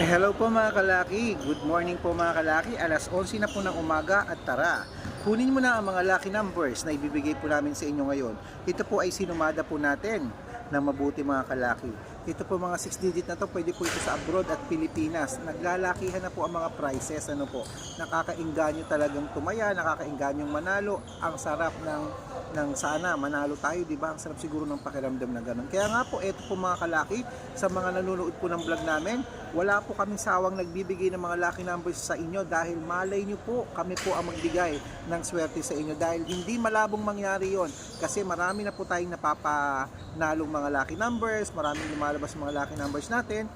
Hello po mga kalaki. Good morning po mga kalaki. Alas 11 na po ng umaga at tara. Kunin mo na ang mga lucky numbers na ibibigay po namin sa inyo ngayon. Ito po ay sinumada po natin ng mabuti mga kalaki. Ito po mga 6 digit na to, pwede po ito sa abroad at Pilipinas. Naglalakihan na po ang mga prices. Ano po, nakakainganyo talagang tumaya, nakakainganyo manalo. Ang sarap ng ng sana manalo tayo, di ba? Ang sarap siguro ng pakiramdam na ganun. Kaya nga po, ito po mga kalaki, sa mga nanonood po ng vlog namin, wala po kaming sawang nagbibigay ng mga lucky numbers sa inyo dahil malay nyo po, kami po ang magbigay ng swerte sa inyo dahil hindi malabong mangyari yon kasi marami na po tayong napapanalong mga lucky numbers, maraming lumalabas mga lucky numbers natin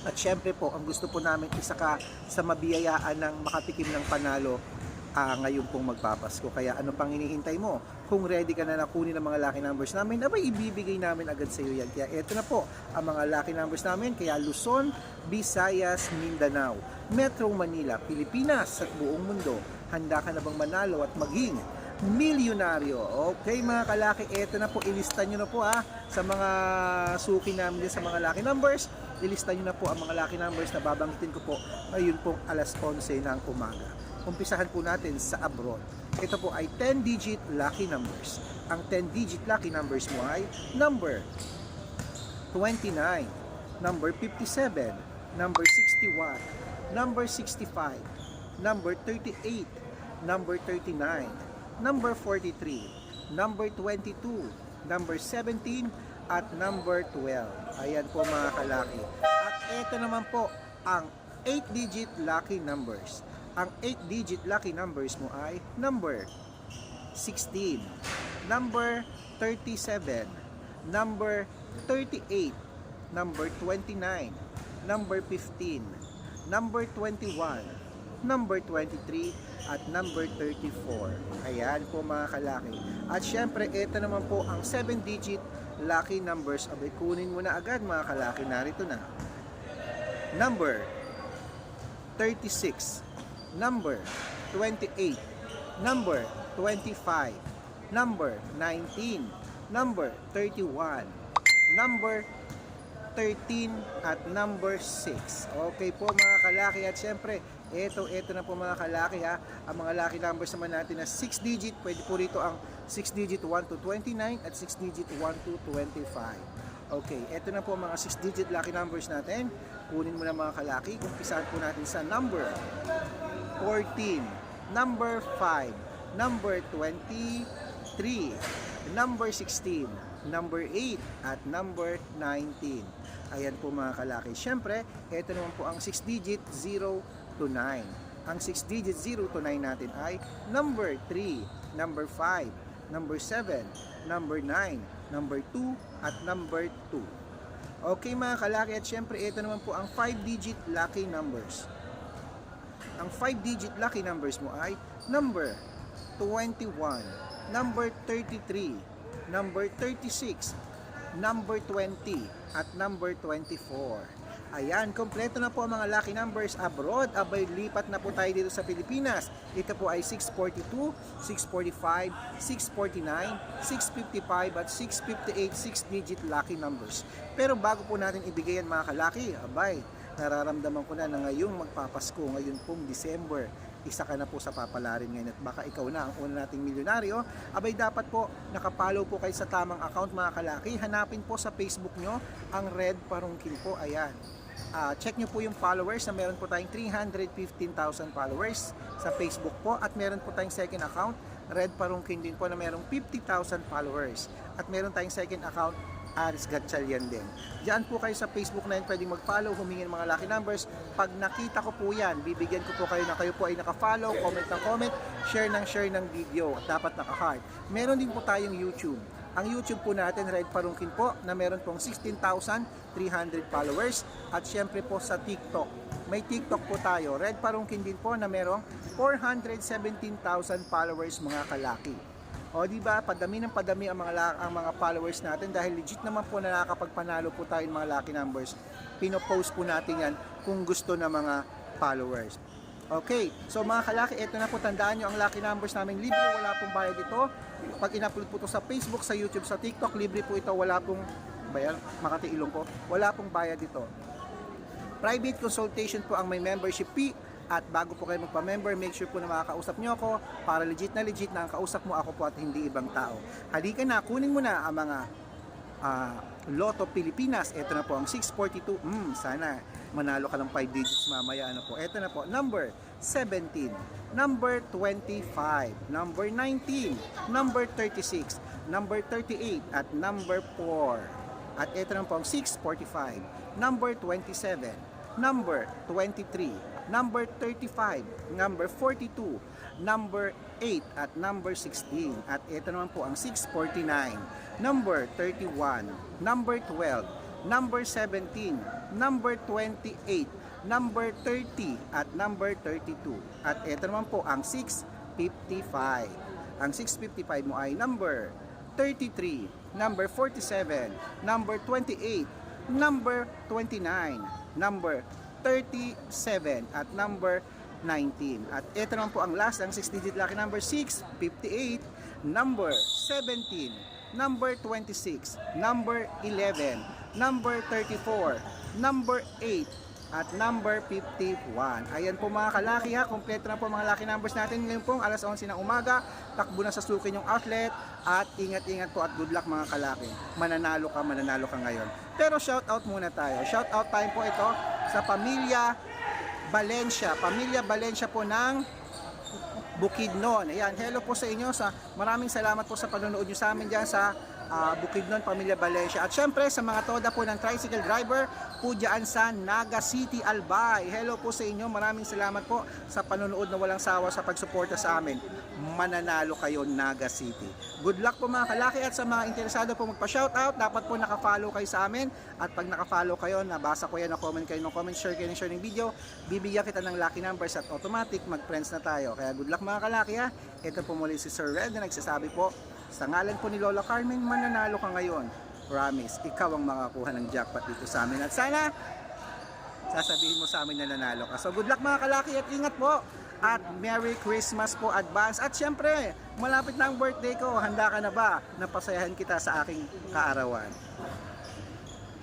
at syempre po, ang gusto po namin isa ka sa mabiyayaan ng makatikim ng panalo ah, ngayon pong magpapasko. Kaya ano pang hinihintay mo? Kung ready ka na na kunin ang mga lucky numbers namin, abay ibibigay namin agad sa iyo yan. Kaya eto na po ang mga lucky numbers namin. Kaya Luzon, Visayas, Mindanao, Metro Manila, Pilipinas at buong mundo. Handa ka na bang manalo at maging milyonaryo. Okay mga kalaki, eto na po, ilista nyo na po ha, sa mga suki namin sa mga lucky numbers. Ilista nyo na po ang mga lucky numbers na babanggitin ko po ngayon pong alas 11 ng umaga. Umpisahan po natin sa abroad. Ito po ay 10-digit lucky numbers. Ang 10-digit lucky numbers mo ay number 29, number 57, number 61, number 65, number 38, number 39, number 43, number 22, number 17, at number 12. Ayan po mga kalaki. At ito naman po ang 8-digit lucky numbers. Ang 8-digit lucky numbers mo ay number 16, number 37, number 38, number 29, number 15, number 21, number 23, at number 34. Ayan po mga kalaki. At syempre, ito naman po ang 7-digit lucky numbers. Abay, kunin mo na agad mga kalaki. Narito na. Number 36, number 28, number 25, number 19, number 31, number 13 at number 6. Okay po mga kalaki at syempre, ito, ito na po mga kalaki ha. Ang mga lucky numbers naman natin na 6 digit, pwede po rito ang 6 digit 1 to 29 at 6 digit 1 to 25. Okay, ito na po mga 6 digit lucky numbers natin. Kunin mo na mga kalaki. Umpisahan po natin sa number 14, number 5, number 23, number 16, number 8, at number 19. Ayan po mga kalaki. Siyempre, ito naman po ang 6 digit 0 to 9. Ang 6 digit 0 to 9 natin ay number 3, number 5, number 7, number 9, number 2, at number 2. Okay mga kalaki at syempre ito naman po ang 5 digit lucky numbers. Ang 5 digit lucky numbers mo ay number 21, number 33, number 36, number 20, at number 24. Ayan, kompleto na po ang mga lucky numbers abroad. Abay, lipat na po tayo dito sa Pilipinas. Ito po ay 642, 645, 649, 655 at 658 6-digit lucky numbers. Pero bago po natin ibigay yan mga kalaki, abay, nararamdaman ko na na ngayong magpapasko, ngayon pong December, isa ka na po sa papalarin ngayon at baka ikaw na ang una nating milyonaryo, abay dapat po nakapollow po kayo sa tamang account mga kalaki. Hanapin po sa Facebook nyo ang Red Parungkin po. Ayan. Ah, check nyo po yung followers na meron po tayong 315,000 followers sa Facebook po at meron po tayong second account Red Parungkin din po na merong 50,000 followers at meron tayong second account Aris Gatchalian din. Diyan po kayo sa Facebook na yun pwedeng mag-follow, humingi ng mga lucky numbers. Pag nakita ko po yan, bibigyan ko po kayo na kayo po ay naka-follow, comment ng comment, share ng share ng video at dapat naka-heart. Meron din po tayong YouTube. Ang YouTube po natin, Red Parungkin po, na meron pong 16,300 followers. At syempre po sa TikTok. May TikTok po tayo, Red Parungkin din po, na merong 417,000 followers mga kalaki. O di ba, padami ng padami ang mga ang mga followers natin dahil legit naman po na nakakapagpanalo po tayo ng mga lucky numbers. Pinopost po natin yan kung gusto ng mga followers. Okay, so mga kalaki, ito na po tandaan nyo ang lucky numbers namin libre, wala pong bayad ito. Pag in-upload po ito sa Facebook, sa YouTube, sa TikTok, libre po ito, wala pong bayad, Makati Ilong ko, wala pong bayad ito. Private consultation po ang may membership fee at bago po kayo magpa-member, make sure po na makakausap nyo ako para legit na legit na ang kausap mo ako po at hindi ibang tao. Halika na, kunin mo na ang mga ah, Lotto Pilipinas. Ito na po ang 642. Mm, sana manalo ka ng 5 digits mamaya. Ano po? Ito na po. Number 17. Number 25. Number 19. Number 36. Number 38. At number 4. At ito na po ang 645. Number 27. Number 23. Number 35. Number 42. Number 8 at number 16. At ito naman po ang 649. Number 31. Number 12. Number 17. Number 28. Number 30 at number 32. At ito naman po ang 655. Ang 655 mo ay number 33, number 47, number 28, number 29, number 37 at number 19. At ito naman po ang last, ang 6-digit lucky number 658, number 17, number 26, number 11, number 34, number 8, at number 51. Ayan po mga kalaki ha, kompleto na po mga lucky numbers natin ngayon pong alas 11 ng umaga. Takbo na sa sukin yung outlet at ingat-ingat po at good luck mga kalaki. Mananalo ka, mananalo ka ngayon. Pero shout out muna tayo. Shout out time po ito sa pamilya Valencia. Pamilya Valencia po ng Bukidnon. Ayan, hello po sa inyo. Sa, maraming salamat po sa panonood nyo sa amin dyan sa ah, Bukidnon, Pamilya Valencia. At syempre sa mga toda po ng tricycle driver po dyan sa Naga City, Albay. Hello po sa inyo. Maraming salamat po sa panonood na walang sawa sa pagsuporta sa amin. Mananalo kayo Naga City. Good luck po mga kalaki at sa mga interesado po magpa-shoutout, dapat po nakafollow kayo sa amin. At pag nakafollow kayo, nabasa ko yan, na-comment kayo ng comment, share kayo ng share ng video, bibigyan kita ng lucky numbers at automatic mag-friends na tayo. Kaya good luck mga kalaki ha. Ito po muli si Sir Red na nagsasabi po, sa ngalan po ni Lola Carmen, mananalo ka ngayon. Promise, ikaw ang makakuha ng jackpot dito sa amin. At sana, sasabihin mo sa amin na nanalo ka. So good luck mga kalaki at ingat po. At Merry Christmas po advance. At syempre, malapit na ang birthday ko. Handa ka na ba na pasayahan kita sa aking kaarawan?